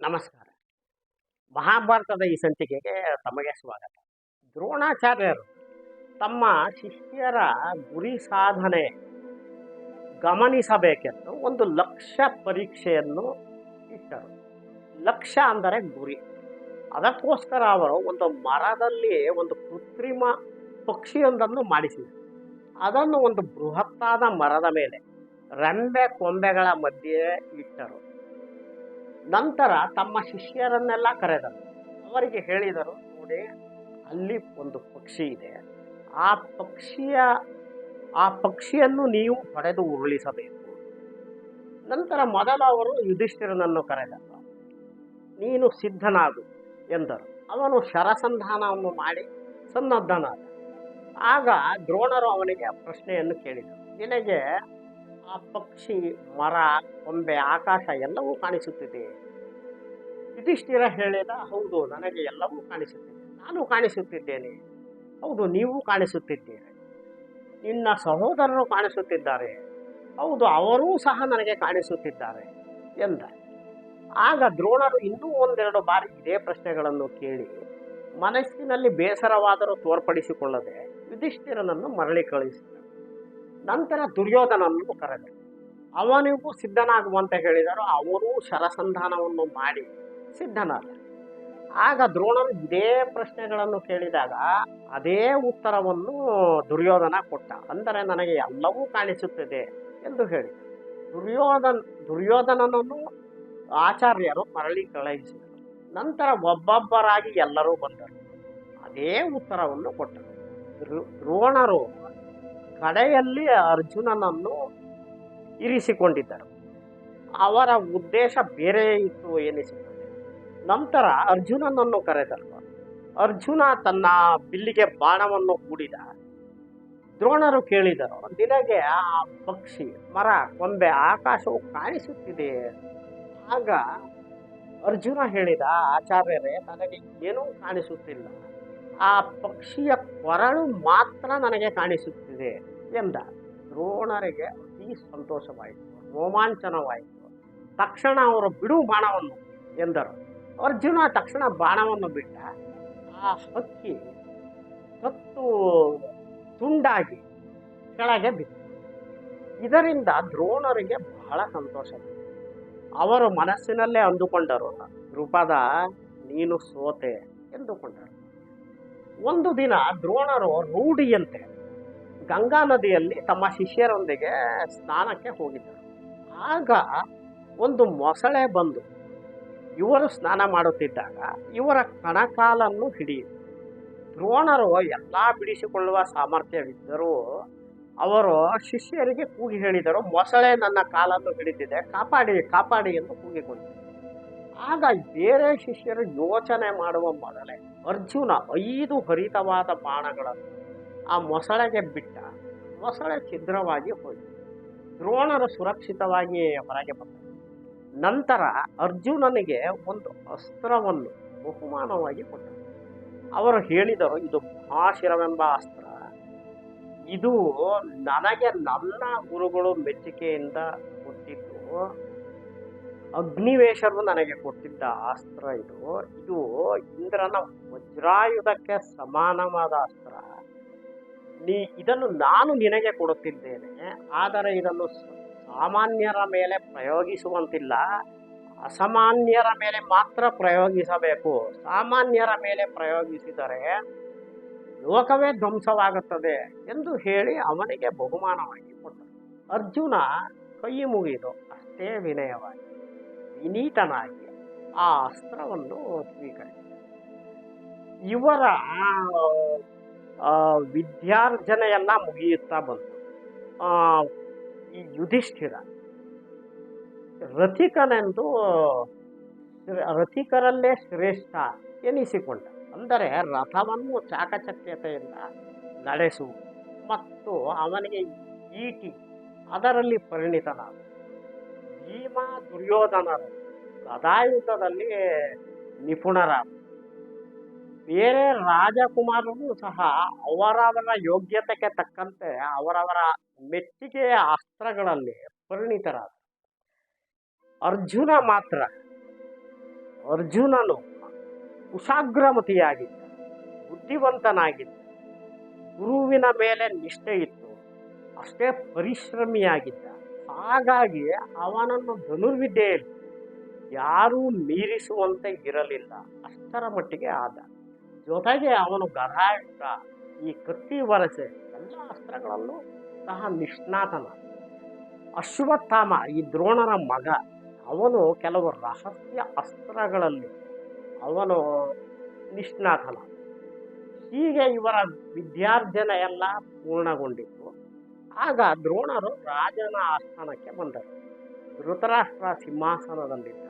ನಮಸ್ಕಾರ. ಮಹಾಭಾರತದ ಈ ಸಂಚಿಕೆಗೆ ತಮಗೆ ಸ್ವಾಗತ. ದ್ರೋಣಾಚಾರ್ಯರು ತಮ್ಮ ಶಿಷ್ಯರ ಗುರಿ ಸಾಧನೆ ಗಮನಿಸಬೇಕೆಂದು ಒಂದು ಲಕ್ಷ್ಯ ಪರೀಕ್ಷೆಯನ್ನು ಇಟ್ಟರು. ಲಕ್ಷ್ಯ ಅಂದರೆ ಗುರಿ. ಅದಕ್ಕೋಸ್ಕರ ಅವರು ಒಂದು ಮರದಲ್ಲಿ ಒಂದು ಕೃತ್ರಿಮ ಪಕ್ಷಿಯೊಂದನ್ನು ಮಾಡಿಸಿದರು. ಅದನ್ನು ಒಂದು ಬೃಹತ್ತಾದ ಮರದ ಮೇಲೆ, ರೆಂಬೆ ಕೊಂಬೆಗಳ ಮಧ್ಯೆ ಇಟ್ಟರು. ನಂತರ ತಮ್ಮ ಶಿಷ್ಯರನ್ನೆಲ್ಲ ಕರೆದರು. ಅವರಿಗೆ ಹೇಳಿದರು, ನೋಡಿ, ಅಲ್ಲಿ ಒಂದು ಪಕ್ಷಿ ಇದೆ. ಆ ಪಕ್ಷಿಯ, ಆ ಪಕ್ಷಿಯನ್ನು ನೀವು ಹೊಡೆದು ಉರುಳಿಸಬೇಕು. ನಂತರ ಮೊದಲ ಅವರು ಯುಧಿಷ್ಠಿರನನ್ನು ಕರೆದರು. ನೀನು ಸಿದ್ಧನಾಗು, ಎಂದರು. ಅವನು ಶರಸಂಧಾನವನ್ನು ಮಾಡಿ ಸನ್ನದ್ಧನಾದ. ಆಗ ದ್ರೋಣರು ಅವನಿಗೆ ಪ್ರಶ್ನೆಯನ್ನು ಕೇಳಿದರು. ನಿನಗೆ ಆ ಪಕ್ಷಿ, ಮರ, ಕೊಂಬೆ, ಆಕಾಶ ಎಲ್ಲವೂ ಕಾಣಿಸುತ್ತಿದೆ ಯುಧಿಷ್ಠಿರ ಹೇಳಿದ, ಹೌದು, ನನಗೆ ಎಲ್ಲವೂ ಕಾಣಿಸುತ್ತಿದೆ. ನಾನು ಕಾಣಿಸುತ್ತಿದ್ದೇನೆ. ಹೌದು, ನೀವು ಕಾಣಿಸುತ್ತಿದ್ದೀರಿ. ನಿನ್ನ ಸಹೋದರರು ಕಾಣಿಸುತ್ತಿದ್ದಾರೆ. ಹೌದು, ಅವರೂ ಸಹ ನನಗೆ ಕಾಣಿಸುತ್ತಿದ್ದಾರೆ ಎಂದ. ಆಗ ದ್ರೋಣರು ಇನ್ನೂ ಒಂದೆರಡು ಬಾರಿ ಇದೇ ಪ್ರಶ್ನೆಗಳನ್ನು ಕೇಳಿ, ಮನಸ್ಸಿನಲ್ಲಿ ಬೇಸರವಾದರೂ ತೋರ್ಪಡಿಸಿಕೊಳ್ಳದೆ ಯುಧಿಷ್ಠಿರನನ್ನು ಮರಳಿ ಕಳುಹಿಸಿದರು. ನಂತರ ದುರ್ಯೋಧನನ್ನು ಕರೆದರು. ಅವನಿಗೂ ಸಿದ್ಧನಾಗುವಂತೆ ಹೇಳಿದರು. ಅವರೂ ಶರಸಂಧಾನವನ್ನು ಮಾಡಿ ಸಿದ್ಧನಾದ. ಆಗ ದ್ರೋಣರು ಇದೇ ಪ್ರಶ್ನೆಗಳನ್ನು ಕೇಳಿದಾಗ ಅದೇ ಉತ್ತರವನ್ನು ದುರ್ಯೋಧನ ಕೊಟ್ಟ. ಅಂದರೆ ನನಗೆ ಎಲ್ಲವೂ ಕಾಣಿಸುತ್ತದೆ ಎಂದು ಹೇಳಿ. ದುರ್ಯೋಧನ್, ದುರ್ಯೋಧನನನ್ನು ಆಚಾರ್ಯರು ಮರಳಿ ಕಳುಹಿಸಿದರು. ನಂತರ ಒಬ್ಬೊಬ್ಬರಾಗಿ ಎಲ್ಲರೂ ಬಂದರು. ಅದೇ ಉತ್ತರವನ್ನು ಕೊಟ್ಟರು. ದ್ರೋ- ದ್ರೋಣರು ಕಡೆಯಲ್ಲಿ ಅರ್ಜುನನನ್ನು ಇರಿಸಿಕೊಂಡಿದ್ದರು. ಅವರ ಉದ್ದೇಶ ಬೇರೆ ಇತ್ತು ಎನಿಸುತ್ತದೆ ನಂತರ ಅರ್ಜುನನನ್ನು ಕರೆದರು ಅರ್ಜುನ ತನ್ನ ಬಿಲ್ಲಿಗೆ ಬಾಣವನ್ನು ಕೂಡಿದ ದ್ರೋಣರು ಕೇಳಿದರು, ನಿನಗೆ ಆ ಪಕ್ಷಿ, ಮರ, ಕೊಂಬೆ, ಆಕಾಶವು ಕಾಣಿಸುತ್ತಿದೆ. ಆಗ ಅರ್ಜುನ ಹೇಳಿದ, ಆಚಾರ್ಯರೇ, ನನಗೆ ಏನೂ ಕಾಣಿಸುತ್ತಿಲ್ಲ. ಆ ಪಕ್ಷಿಯ ಕೊರಳು ಮಾತ್ರ ನನಗೆ ಕಾಣಿಸುತ್ತಿದೆ ಎಂದ. ದ್ರೋಣರಿಗೆ ಅತಿ ಸಂತೋಷವಾಯಿತು, ರೋಮಾಂಚನವಾಯಿತು. ತಕ್ಷಣ ಅವರು ಬಿಡು ಬಾಣವನ್ನು ಎಂದರು. ಅರ್ಜುನ ತಕ್ಷಣ ಬಾಣವನ್ನು ಬಿಟ್ಟ. ಆ ಹಕ್ಕಿ ಕತ್ತು ತುಂಡಾಗಿ ಕೆಳಗೆ ಬಿತ್ತು. ಇದರಿಂದ ದ್ರೋಣರಿಗೆ ಬಹಳ ಸಂತೋಷ. ಅವರು ಮನಸ್ಸಿನಲ್ಲೇ ಅಂದುಕೊಂಡರು. ದೃಪದ ನೀನು ಸೋತೆ ಎಂದುಕೊಂಡರು. ಒಂದು ದಿನ ದ್ರೋಣರು ರೂಢಿಯಂತೆ ಗಂಗಾ ನದಿಯಲ್ಲಿ ತಮ್ಮ ಶಿಷ್ಯರೊಂದಿಗೆ ಸ್ನಾನಕ್ಕೆ ಹೋಗಿದ್ದರು. ಆಗ ಒಂದು ಮೊಸಳೆ ಬಂದು ಇವರು ಸ್ನಾನ ಮಾಡುತ್ತಿದ್ದಾಗ, ಇವರ ಕಣಕಾಲನ್ನು ಹಿಡಿಯಿತು. ದ್ರೋಣರು ಎಲ್ಲ ಬಿಡಿಸಿಕೊಳ್ಳುವ ಸಾಮರ್ಥ್ಯವಿದ್ದರೂ, ಅವರು ಶಿಷ್ಯರಿಗೆ ಕೂಗಿ ಹೇಳಿದರು, ಮೊಸಳೆ ನನ್ನ ಕಾಲನ್ನು ಹಿಡಿದಿದೆ, ಕಾಪಾಡಿ ಕಾಪಾಡಿ ಎಂದು ಕೂಗಿಕೊಂಡರು. ಆಗ ಬೇರೆ ಶಿಷ್ಯರು ಯೋಚನೆ ಮಾಡುವ ಮೊದಲೇ ಅರ್ಜುನ ಐದು ಹರಿತವಾದ ಬಾಣಗಳನ್ನು ಆ ಮೊಸಳೆಗೆ ಬಿಟ್ಟ, ಮೊಸಳೆ ಛಿದ್ರವಾಗಿ ಹೋಯಿತು. ದ್ರೋಣರು ಸುರಕ್ಷಿತವಾಗಿ ಹೊರಗೆ ಬಂದರು. ನಂತರ ಅರ್ಜುನನಿಗೆ ಒಂದು ಅಸ್ತ್ರವನ್ನು ಬಹುಮಾನವಾಗಿ ಕೊಟ್ಟರು ಅವರು ಹೇಳಿದರು, ಇದು ಮಹಾಶಿರವೆಂಬ ಅಸ್ತ್ರ. ಇದು ನನಗೆ ನನ್ನ ಗುರುಗಳು ಮೆಚ್ಚುಗೆಯಿಂದ ಕೊಟ್ಟಿದ್ದು ಅಗ್ನಿವೇಶರು ನನಗೆ ಕೊಟ್ಟಿದ್ದ ಅಸ್ತ್ರ ಇದು. ಇದು ಇಂದ್ರನ ವಜ್ರಾಯುಧಕ್ಕೆ ಸಮಾನವಾದ ಅಸ್ತ್ರ. ನೀ ಇದನ್ನು ನಾನು ನಿನಗೆ ಕೊಡುತ್ತಿದ್ದೇನೆ, ಆದರೆ ಇದನ್ನು ಸಾಮಾನ್ಯರ ಮೇಲೆ ಪ್ರಯೋಗಿಸುವಂತಿಲ್ಲ, ಅಸಾಮಾನ್ಯರ ಮೇಲೆ ಮಾತ್ರ ಪ್ರಯೋಗಿಸಬೇಕು. ಸಾಮಾನ್ಯರ ಮೇಲೆ ಪ್ರಯೋಗಿಸಿದರೆ ಲೋಕವೇ ಧ್ವಂಸವಾಗುತ್ತದೆ ಎಂದು ಹೇಳಿ ಅವನಿಗೆ ಬಹುಮಾನವಾಗಿ ಕೊಟ್ಟರು. ಅರ್ಜುನ ಕೈ ಮುಗಿದು ಅಷ್ಟೇ ವಿನಯವಾಗಿ, ವಿನೀತನಾಗಿ ಆ ಅಸ್ತ್ರವನ್ನು ಸ್ವೀಕರಿಸಿ ಇವರ ವಿದ್ಯಾರ್ಜನೆಯೆಲ್ಲ ಮುಗಿಯುತ್ತಾ ಬಂತು. ಈ ಯುಧಿಷ್ಠಿರ. ರಥಿಕನೆಂದು ರಥಿಕರಲ್ಲೇ ಶ್ರೇಷ್ಠ ಎನಿಸಿಕೊಂಡ. ಅಂದರೆ ರಥವನ್ನು ಚಾಕಚಕ್ಯತೆಯಿಂದ ನಡೆಸು ಮತ್ತು ಅವನಿಗೆ ಈಟಿ, ಅದರಲ್ಲಿ ಪರಿಣಿತನಾದ. ಭೀಮ ದುರ್ಯೋಧನರು ಗದಾಯುದ್ಧದಲ್ಲಿ ನಿಪುಣರಾದ. ಬೇರೆ ರಾಜಕುಮಾರರು ಸಹ ಅವರವರ ಯೋಗ್ಯತೆಗೆ ತಕ್ಕಂತೆ ಅವರವರ ಮೆಚ್ಚುಗೆಯ ಅಸ್ತ್ರಗಳಲ್ಲಿ ಪರಿಣಿತರಾದ ಅರ್ಜುನ ಮಾತ್ರ, ಅರ್ಜುನನು ಕುಶಾಗ್ರಮತಿಯಾಗಿದ್ದ ಬುದ್ಧಿವಂತನಾಗಿದ್ದ, ಗುರುವಿನ ಮೇಲೆ ನಿಷ್ಠೆ ಇತ್ತು, ಅಷ್ಟೇ ಪರಿಶ್ರಮಿಯಾಗಿದ್ದ. ಹಾಗಾಗಿ ಅವನನ್ನು ಧನುರ್ವಿದ್ಯೆಯಲ್ಲಿ ಯಾರೂ ಮೀರಿಸುವಂತೆ ಇರಲಿಲ್ಲ, ಅಷ್ಟರ ಮಟ್ಟಿಗೆ ಆದ. ಜೊತೆಗೆ ಅವನು ಗದಾಯುಧ ಈ ಕತ್ತಿ ವರಸೆ ಎಲ್ಲ ಅಸ್ತ್ರಗಳಲ್ಲೂ ಸಹ ನಿಷ್ಣಾತನ. ಅಶ್ವತ್ಥಾಮ, ಈ ದ್ರೋಣರ ಮಗ, ಅವನು ಕೆಲವು ರಹಸ್ಯ ಅಸ್ತ್ರಗಳಲ್ಲಿ ಅವನು ನಿಷ್ಣಾತನ. ಹೀಗೆ ಇವರ ವಿದ್ಯಾರ್ಜನೆ ಎಲ್ಲ ಪೂರ್ಣಗೊಂಡಿತ್ತು. ಆಗ ದ್ರೋಣರು ರಾಜನ ಆಸ್ಥಾನಕ್ಕೆ ಬಂದರು. ಧೃತರಾಷ್ಟ್ರ ಸಿಂಹಾಸನದಲ್ಲಿದ್ದ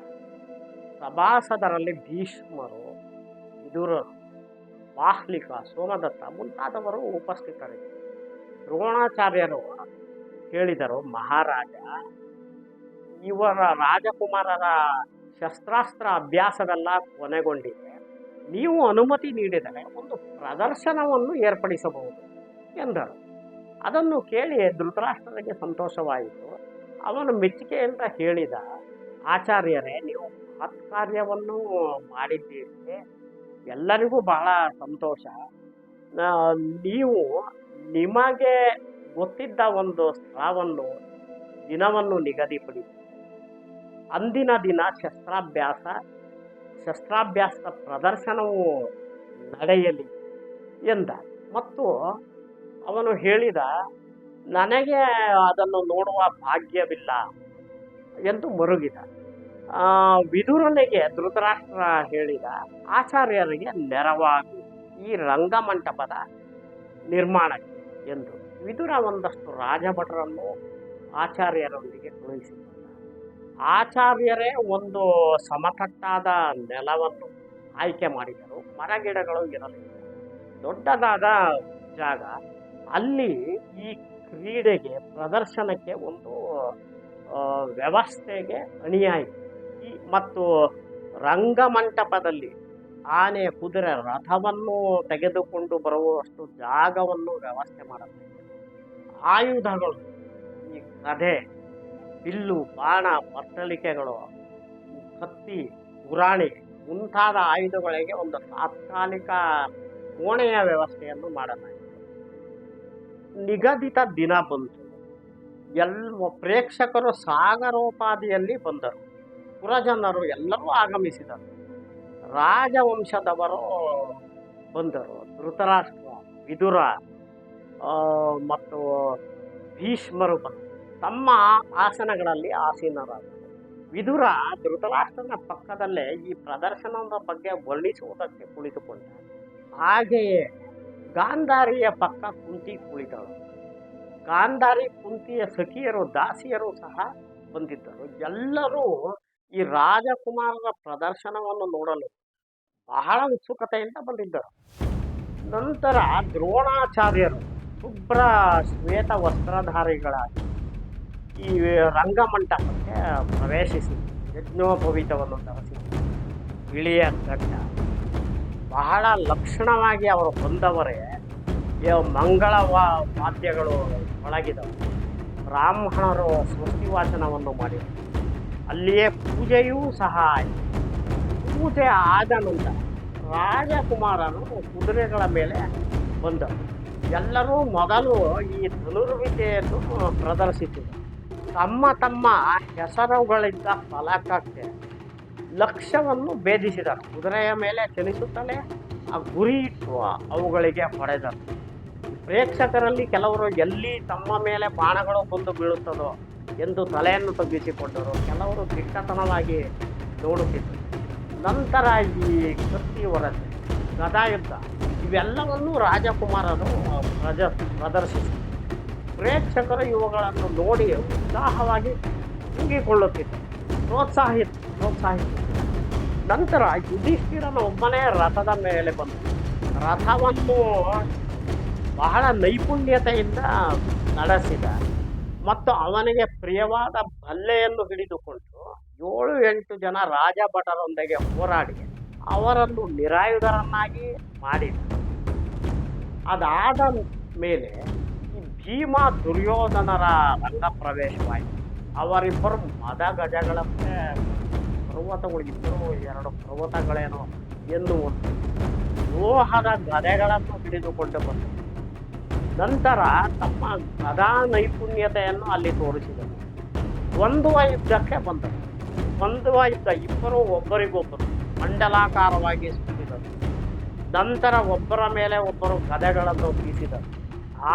ಸಭಾಸದರಲ್ಲಿ ಭೀಷ್ಮರು, ವಿದುರರು ಬಾಹ್ಲಿಕ ಸೋಮದತ್ತ ಮುಂತಾದವರು ಉಪಸ್ಥಿತರಿದ್ದರು ದ್ರೋಣಾಚಾರ್ಯರು ಹೇಳಿದರು ಮಹಾರಾಜ, ಇವರ ರಾಜಕುಮಾರರ ಶಸ್ತ್ರಾಸ್ತ್ರ ಅಭ್ಯಾಸವೆಲ್ಲ ಕೊನೆಗೊಂಡಿದೆ. ನೀವು ಅನುಮತಿ ನೀಡಿದರೆ ಒಂದು ಪ್ರದರ್ಶನವನ್ನು ಏರ್ಪಡಿಸಬಹುದು, ಎಂದರು. ಅದನ್ನು ಕೇಳಿ ಧೃತರಾಷ್ಟ್ರರಿಗೆ ಸಂತೋಷವಾಯಿತು. ಅವನು ಮೆಚ್ಚುಗೆಯಿಂದ ಹೇಳಿದ, ಆಚಾರ್ಯರೇ, ನೀವು ಕಾರ್ಯವನ್ನು ಮಾಡಿದ್ದೀರಿ. ಎಲ್ಲರಿಗೂ ಬಹಳ ಸಂತೋಷ. ನೀವು ನಿಮಗೆ ಗೊತ್ತಿದ್ದ ಒಂದು ಸ್ಥಳವನ್ನು ದಿನವನ್ನು ನಿಗದಿಪಡಿಸಿ ಅಂದಿನ ದಿನ ಶಸ್ತ್ರಾಭ್ಯಾಸ, ಶಸ್ತ್ರಾಭ್ಯಾಸದ ಪ್ರದರ್ಶನವು ನಡೆಯಲಿ ಎಂದ. ಮತ್ತು ಅವನು ಹೇಳಿದ, ನನಗೆ ಅದನ್ನು ನೋಡುವ ಭಾಗ್ಯವಿಲ್ಲ ಎಂದು ಮರುಗಿದ. ಆ, ವಿದುರನಿಗೆ ಧೃತರಾಷ್ಟ್ರ ಹೇಳಿದ ಆಚಾರ್ಯರಿಗೆ ನೆರವಾಗು ಈ ರಂಗಮಂಟಪದ ನಿರ್ಮಾಣಕ್ಕೆ ಎಂದು ವಿದುರ ಒಂದಷ್ಟು ರಾಜಭಟರನ್ನು ಆಚಾರ್ಯರೊಂದಿಗೆ ಕಳುಹಿಸಿದ ಆಚಾರ್ಯರೇ ಒಂದು ಸಮತಟ್ಟಾದ ನೆಲವನ್ನು ಆಯ್ಕೆ ಮಾಡಿದರು. ಮರಗಿಡಗಳು ಇರಲಿಲ್ಲ ದೊಡ್ಡದಾದ ಜಾಗ. ಅಲ್ಲಿ ಈ ಕ್ರೀಡೆಗೆ ಪ್ರದರ್ಶನಕ್ಕೆ ಒಂದು ವ್ಯವಸ್ಥೆಗೆ ಅಣಿಯಾಯಿತು ಮತ್ತು ರಂಗಮಂಟಪದಲ್ಲಿ ಆನೆ, ಕುದುರೆ ರಥವನ್ನು ತೆಗೆದುಕೊಂಡು ಬರುವಷ್ಟು ಜಾಗವನ್ನು ವ್ಯವಸ್ಥೆ ಮಾಡಬೇಕು. ಆಯುಧಗಳು, ಈ ಕದೆ ಬಿಲ್ಲು, ಬಾಣ ಬತ್ತಳಿಕೆಗಳು ಈ ಕತ್ತಿ, ಗುರಾಣಿ ಮುಂತಾದ ಆಯುಧಗಳಿಗೆ ಒಂದು ತಾತ್ಕಾಲಿಕ ಕೋಣೆಯ ವ್ಯವಸ್ಥೆಯನ್ನು ಮಾಡಲಾಯಿತು ನಿಗದಿತ ದಿನ ಬಂತು. ಎಲ್ಲ ಪ್ರೇಕ್ಷಕರು ಸಾಗರೋಪಾದಿಯಲ್ಲಿ ಬಂದರು. ಪುರಜನರು ಎಲ್ಲರೂ ಆಗಮಿಸಿದರು. ರಾಜವಂಶದವರು ಬಂದರು. ಧೃತರಾಷ್ಟ್ರ, ವಿದುರ ಮತ್ತು ಭೀಷ್ಮರು ಬಂದರು. ತಮ್ಮ ಆಸನಗಳಲ್ಲಿ ಆಸೀನರಾದರು. ವಿದುರ ಧೃತರಾಷ್ಟ್ರನ ಪಕ್ಕದಲ್ಲೇ ಈ ಪ್ರದರ್ಶನದ ಬಗ್ಗೆ ವರ್ಣಿಸುವುದಕ್ಕೆ ಕುಳಿತುಕೊಂಡ ಹಾಗೆಯೇ ಗಾಂಧಾರಿಯ ಪಕ್ಕ ಕುಂತಿ ಕುಳಿತಳು. ಗಾಂಧಾರಿ ಕುಂತಿಯ ಸಖಿಯರು, ದಾಸಿಯರು ಸಹ ಬಂದಿದ್ದರು. ಎಲ್ಲರೂ ಈ ರಾಜಕುಮಾರರ ಪ್ರದರ್ಶನವನ್ನು ನೋಡಲು ಬಹಳ ಉತ್ಸುಕತೆಯಿಂದ ಬಂದಿದ್ದರು. ನಂತರ ದ್ರೋಣಾಚಾರ್ಯರು ಶುಭ್ರ ಶ್ವೇತ ವಸ್ತ್ರಧಾರಿಗಳಾಗಿ ಈ ರಂಗಮಂಟಪಕ್ಕೆ ಪ್ರವೇಶಿಸಿ ಯಜ್ಞೋಪವೀತವನ್ನು ಧರಿಸಿ ಬಿಳಿಯ ಗಡ್ಡ ಬಹಳ ಲಕ್ಷಣವಾಗಿ ಅವರು ಬಂದವರೇ ಮಂಗಳ ವಾ- ವಾದ್ಯಗಳು ಒಳಗಿದವು. ಬ್ರಾಹ್ಮಣರು ಸ್ಮೃತಿ ವಾಚನವನ್ನು ಮಾಡಿದರು. ಅಲ್ಲಿಯೇ ಪೂಜೆಯೂ ಸಹ ಆಯಿತು. ಪೂಜೆ ಆದ ನಂತರ ರಾಜಕುಮಾರನು ಕುದುರೆಗಳ ಮೇಲೆ ಬಂದ ಎಲ್ಲರೂ ಮೊದಲು ಈ ಧನುರ್ವಿದ್ಯೆಯನ್ನು ಪ್ರದರ್ಶಿಸಿದರು. ತಮ್ಮ ತಮ್ಮ ಹೆಸರುಗಳಿದ್ದ ಫಲಕಕ್ಕೆ ಲಕ್ಷ್ಯವನ್ನು ಭೇದಿಸಿದರು. ಕುದುರೆಯ ಮೇಲೆ ಚಲಿಸುತ್ತಲೇ ಆ ಗುರಿ ಇಟ್ಟು ಅವುಗಳಿಗೆ ಹೊಡೆದರು. ಪ್ರೇಕ್ಷಕರಲ್ಲಿ ಕೆಲವರು ಎಲ್ಲಿ ತಮ್ಮ ಮೇಲೆ ಬಾಣಗಳು ಬಂದು ಬೀಳುತ್ತದೋ ಎಂದು ತಲೆಯನ್ನು ತಗ್ಗಿಸಿಕೊಂಡರು. ಕೆಲವರು ದಿಟ್ಟತನವಾಗಿ ನೋಡುತ್ತಿದ್ದರು. ನಂತರ ಈ ಕತ್ತಿ ವರದಿ, ಗದಾಯುದ್ಧ, ಇವೆಲ್ಲವನ್ನೂ ರಾಜಕುಮಾರರು ಪ್ರಜ, ಪ್ರದರ್ಶಿಸಿದರು. ಪ್ರೇಕ್ಷಕರು ಇವುಗಳನ್ನು ನೋಡಿ ಉತ್ಸಾಹವಾಗಿ ತುಂಗಿಕೊಳ್ಳುತ್ತಿದ್ದರು ಪ್ರೋತ್ಸಾಹಿತ ಪ್ರೋತ್ಸಾಹಿತ ನಂತರ ಯುಧಿಷ್ಠಿರನ ಒಬ್ಬನೇ ರಥದ ಮೇಲೆ ಬಂದರು ರಥವನ್ನು ಬಹಳ ನೈಪುಣ್ಯತೆಯಿಂದ ನಡೆಸಿದ. ಮತ್ತು ಅವನಿಗೆ ಪ್ರಿಯವಾದ ಬಲ್ಲೆಯನ್ನು ಹಿಡಿದುಕೊಂಡು ಏಳು ಎಂಟು ಜನ ರಾಜ ಭಟರೊಂದಿಗೆ ಹೋರಾಡಿ ಅವರನ್ನು ನಿರಾಯುಧರನ್ನಾಗಿ ಮಾಡಿದ ಅದಾದ ಮೇಲೆ ಭೀಮ ದುರ್ಯೋಧನರ ರಂಗ ಪ್ರವೇಶವಾಯಿತು. ಅವರಿಬ್ಬರು ಮದ ಗಜಗಳಂತೆ ಬರುವ ಪರ್ವತಗಳು, ಇಬ್ಬರು ಎರಡು ಪರ್ವತಗಳೇನೋ ಎನ್ನುವಂತೆ ಲೋಹದ ಗದೆಗಳನ್ನು ಹಿಡಿದುಕೊಂಡು ಬಂದರು. ನಂತರ ತಮ್ಮ ಗದಾ ನೈಪುಣ್ಯತೆಯನ್ನು ಅಲ್ಲಿ ತೋರಿಸಿದರು. ದ್ವಂದ್ವ ಯುದ್ಧಕ್ಕೆ ಬಂದರು. ದ್ವಂದ್ವ ಯುದ್ಧ ಇಬ್ಬರು ಒಬ್ಬರಿಗೊಬ್ಬರು ಮಂಡಲಾಕಾರವಾಗಿ ಸುತ್ತಿದರು ನಂತರ ಒಬ್ಬರ ಮೇಲೆ ಒಬ್ಬರು ಗದೆಗಳನ್ನು ಬೀಸಿದರು.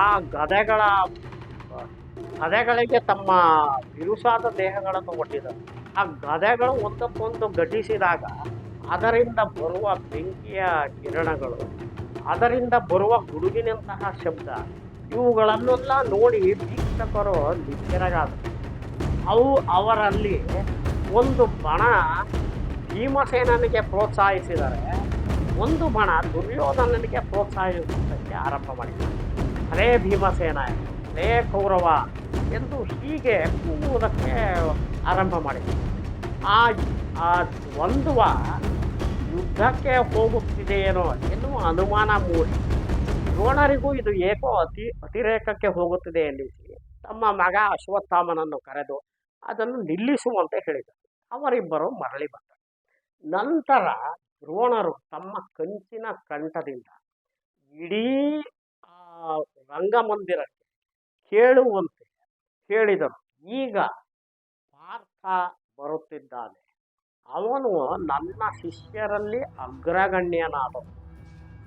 ಆ ಗದೆಗಳ, ಗದೆಗಳಿಗೆ ತಮ್ಮ ಬಿರುಸಾದ ದೇಹಗಳನ್ನು ಒಡ್ಡಿದರು. ಆ ಗದೆಗಳು ಒಂದಕ್ಕೊಂದು ಘಟಿಸಿದಾಗ ಅದರಿಂದ ಬರುವ ಬೆಂಕಿಯ ಕಿರಣಗಳು ಅದರಿಂದ ಬರುವ ಗುಡುಗಿನಂತಹ ಶಬ್ದ, ಇವುಗಳನ್ನೆಲ್ಲ ನೋಡಿ ವೀಕ್ಷಕರು ನಿಬ್ಬೆರಗಾದರು ಅವು ಅವರಲ್ಲಿ ಒಂದು ಬಣ ಭೀಮಸೇನನಿಗೆ ಪ್ರೋತ್ಸಾಹಿಸಿದರೆ, ಒಂದು ಬಣ ದುರ್ಯೋಧನನಿಗೆ ಪ್ರೋತ್ಸಾಹಿಸುವುದಕ್ಕೆ ಆರಂಭ ಮಾಡಿದ್ದಾರೆ ಹರೇ ಭೀಮಸೇನ, ಹರೇ ಕೌರವ ಎಂದು ಹೀಗೆ ಕೂಗುವುದಕ್ಕೆ ಆರಂಭ ಮಾಡಿದರು. ಆ ಆ ದ್ವಂದ್ವ ಯುದ್ಧಕ್ಕೆ ಹೋಗುತ್ತಿದೆಯೇನೋ ಅನುಮಾನ ಮೂಡಿ. ದ್ರೋಣರಿಗೂ ಇದು ಏಕೋ ಅತಿ, ಅತಿರೇಕಕ್ಕೆ ಹೋಗುತ್ತಿದೆ ಎನ್ನಿಸಿ ತಮ್ಮ ಮಗ ಅಶ್ವತ್ಥಾಮನನ್ನು ಕರೆದು ಅದನ್ನು ನಿಲ್ಲಿಸುವಂತೆ ಹೇಳಿದರು. ಅವರಿಬ್ಬರು ಮರಳಿ ಬಂದರು. ನಂತರ ದ್ರೋಣರು ತಮ್ಮ ಕಂಚಿನ ಕಂಠದಿಂದ ಇಡೀ ರಂಗಮಂದಿರಕ್ಕೆ ಕೇಳುವಂತೆ ಹೇಳಿದರು. ಈಗ ಪಾರ್ಥ ಬರುತ್ತಿದ್ದಾನೆ. ಅವನು ನನ್ನ ಶಿಷ್ಯರಲ್ಲಿ ಅಗ್ರಗಣ್ಯನಾದವನು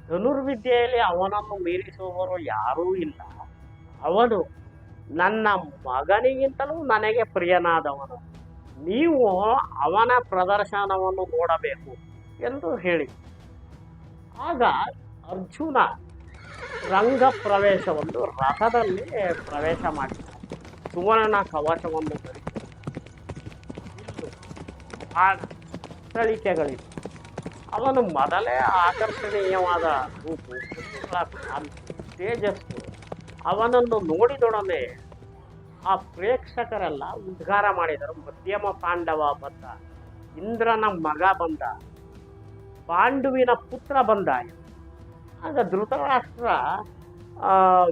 ಧನುರ್ವಿದ್ಯೆಯಲ್ಲಿ ಅವನನ್ನು ಮೀರಿಸುವವರು ಯಾರೂ ಇಲ್ಲ. ಅವನು ನನ್ನ ಮಗನಿಗಿಂತಲೂ ನನಗೆ ಪ್ರಿಯನಾದವನು. ನೀವು ಅವನ ಪ್ರದರ್ಶನವನ್ನು ನೋಡಬೇಕು ಎಂದು ಹೇಳಿ. ಆಗ ಅರ್ಜುನ ರಂಗ ಪ್ರವೇಶವನ್ನು ರಥದಲ್ಲಿ ಪ್ರವೇಶ ಮಾಡಿದ ಸುವರ್ಣ ಕವಚವನ್ನು ಧರಿಸಿದ ಬಾಣ ಸಳಿಕೆಗಳಿವೆ ಅವನು ಮೊದಲೇ ಆಕರ್ಷಣೀಯವಾದ ರೂಪು ತೇಜಸ್ಸು. ಅವನನ್ನು ನೋಡಿದೊಡನೆ ಆ ಪ್ರೇಕ್ಷಕರೆಲ್ಲ ಉದ್ಗಾರ ಮಾಡಿದರು. ಮಧ್ಯಮ ಪಾಂಡವ ಬಂದ, ಇಂದ್ರನ ಮಗ ಬಂದ, ಪಾಂಡುವಿನ ಪುತ್ರ ಬಂದ. ಆಗ ಧೃತರಾಷ್ಟ್ರ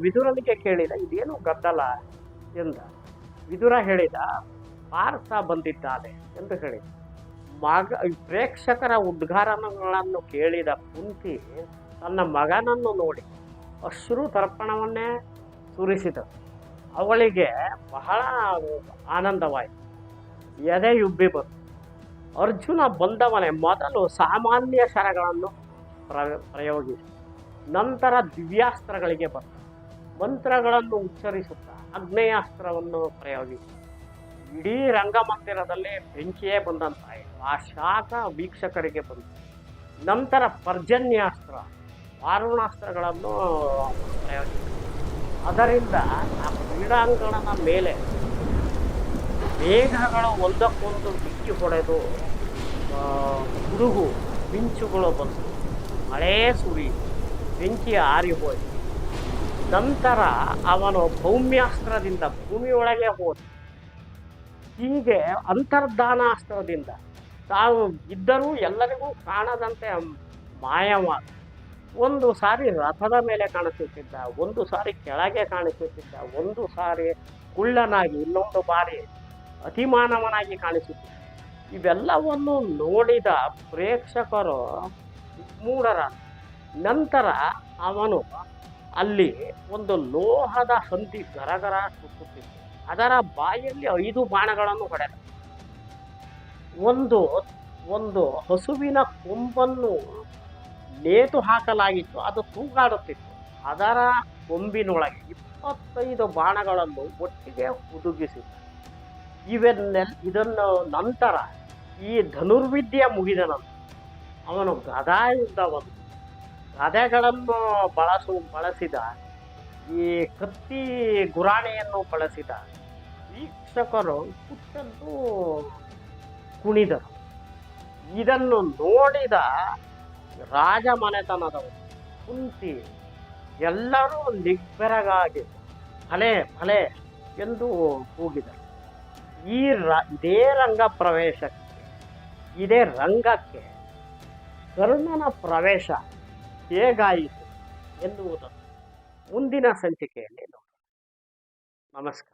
ವಿದುರನಿಗೆ ಕೇಳಿದ, ಇದೇನು ಗದ್ದಲ ಎಂದ. ವಿದುರ ಹೇಳಿದ ಪಾರ್ಥ ಬಂದಿದ್ದಾನೆ ಎಂದು ಹೇಳಿದ. ಮಗ, ಪ್ರೇಕ್ಷಕರ ಉದ್ಘಾರನಗಳನ್ನು ಕೇಳಿದ ಕುಂತಿ ತನ್ನ ಮಗನನ್ನು ನೋಡಿ ಅಶ್ರು ತರ್ಪಣವನ್ನೇ ಸುರಿಸಿದ. ಅವಳಿಗೆ ಬಹಳ ಆನಂದವಾಯಿತು. ಎದೆಯುಬ್ಬಿ ಬಂತು. ಅರ್ಜುನ ಬಂದವನೇ ಮೊದಲು ಸಾಮಾನ್ಯ ಶರಗಳನ್ನು ಪ್ರ, ಪ್ರಯೋಗಿಸಿ. ನಂತರ ದಿವ್ಯಾಸ್ತ್ರಗಳಿಗೆ ಬಂತು ಮಂತ್ರಗಳನ್ನು ಉಚ್ಚರಿಸುತ್ತಾ ಅಗ್ನೇಯಾಸ್ತ್ರವನ್ನು ಪ್ರಯೋಗಿಸಿ. ಇಡೀ ರಂಗಮಂದಿರದಲ್ಲಿ ಬೆಂಕಿಯೇ ಬಂದಂತಾಯಿತು ಆ ಶಾಖ ವೀಕ್ಷಕರಿಗೆ ಬಂತು. ನಂತರ ಪರ್ಜನ್ಯಾಸ್ತ್ರ, ವಾರುಣಾಸ್ತ್ರಗಳನ್ನು ಪ್ರಯೋಗಿಸಿದರು. ಅದರಿಂದ ಆ ಕ್ರೀಡಾಂಗಣದ ಮೇಲೆ ಮೇಘಗಳು ಒಂದಕ್ಕೊಂದು ಬಿಚ್ಚಿ ಹೊಡೆದು ಗುಡುಗು, ಮಿಂಚುಗಳು ಬಂತು. ಮಳೆ ಸುರಿ, ಬೆಂಕಿ ಆರಿ ಹೋಯಿತು. ನಂತರ ಅವನು ಭೌಮ್ಯಾಸ್ತ್ರದಿಂದ ಭೂಮಿಯೊಳಗೆ ಹೋದ. ಹೀಗೆ ಅಂತರ್ಧಾನಾಸ್ತ್ರದಿಂದ ತಾವು ಇದ್ದರೂ ಎಲ್ಲರಿಗೂ ಕಾಣದಂತೆ ಮಾಯವಾದ ಒಂದು ಸಾರಿ ರಥದ ಮೇಲೆ ಕಾಣಿಸುತ್ತಿದ್ದ, ಒಂದು ಸಾರಿ ಕೆಳಗೆ ಕಾಣಿಸುತ್ತಿದ್ದ, ಒಂದು ಸಾರಿ ಕುಳ್ಳನಾಗಿ ಇನ್ನೊಂದು ಬಾರಿ ಅತಿಮಾನವನಾಗಿ ಕಾಣಿಸುತ್ತಿದ್ದ. ಇವೆಲ್ಲವನ್ನು ನೋಡಿದ ಪ್ರೇಕ್ಷಕರು ಮೂಢರ ನಂತರ ಅವನು ಅಲ್ಲಿ ಒಂದು ಲೋಹದ ಹಂದಿ ಗರಗರ ಸುತ್ತುತ್ತಿತ್ತು ಅದರ ಬಾಯಲ್ಲಿ ಐದು ಬಾಣಗಳನ್ನು ಹೊಡೆದ. ಒಂದು ಒಂದು ಹಸುವಿನ ಕೊಂಬನ್ನು ನೇತು ಹಾಕಲಾಗಿತ್ತು, ಅದು ತೂಗಾಡುತ್ತಿತ್ತು. ಅದರ ಕೊಂಬಿನೊಳಗೆ ಇಪ್ಪತ್ತೈದು ಬಾಣಗಳನ್ನು ಒಟ್ಟಿಗೆ ಹುದುಗಿಸಿತು. ಇವೆಲ್ಲ ಇದನ್ನು ನಂತರ ಈ ಧನುರ್ವಿದ್ಯೆ ಮುಗಿದ ನಂತರ ಅವನು ಬಂದು. ಗದೆಗಳನ್ನು ಬಳಸು, ಬಳಸಿದ, ಈ ಕತ್ತಿ ಗುರಾಣೆಯನ್ನು ಬಳಸಿದ. ವೀಕ್ಷಕರು ಪುಟ್ಟದ್ದು ಕುಣಿದರು. ಇದನ್ನು ನೋಡಿದ ರಾಜ ಮನೆತನದವರು, ಕುಂತಿ ಎಲ್ಲರೂ ನಿಗ್ಬೆರಗಾಗಿ ಫಲೆ ಫಲೆ ಎಂದು ಕೂಗಿದರು. ಈ ರ, ಇದೇ ರಂಗ ಪ್ರವೇಶಕ್ಕೆ, ಇದೇ ರಂಗಕ್ಕೆ ಕರ್ಣನ ಪ್ರವೇಶ ಹೇಗಾಯಿತು ಎನ್ನುವುದನ್ನು ಮುಂದಿನ ಸಂಚಿಕೆಯಲ್ಲಿ ನೋಡೋಣ. ನಮಸ್ಕಾರ.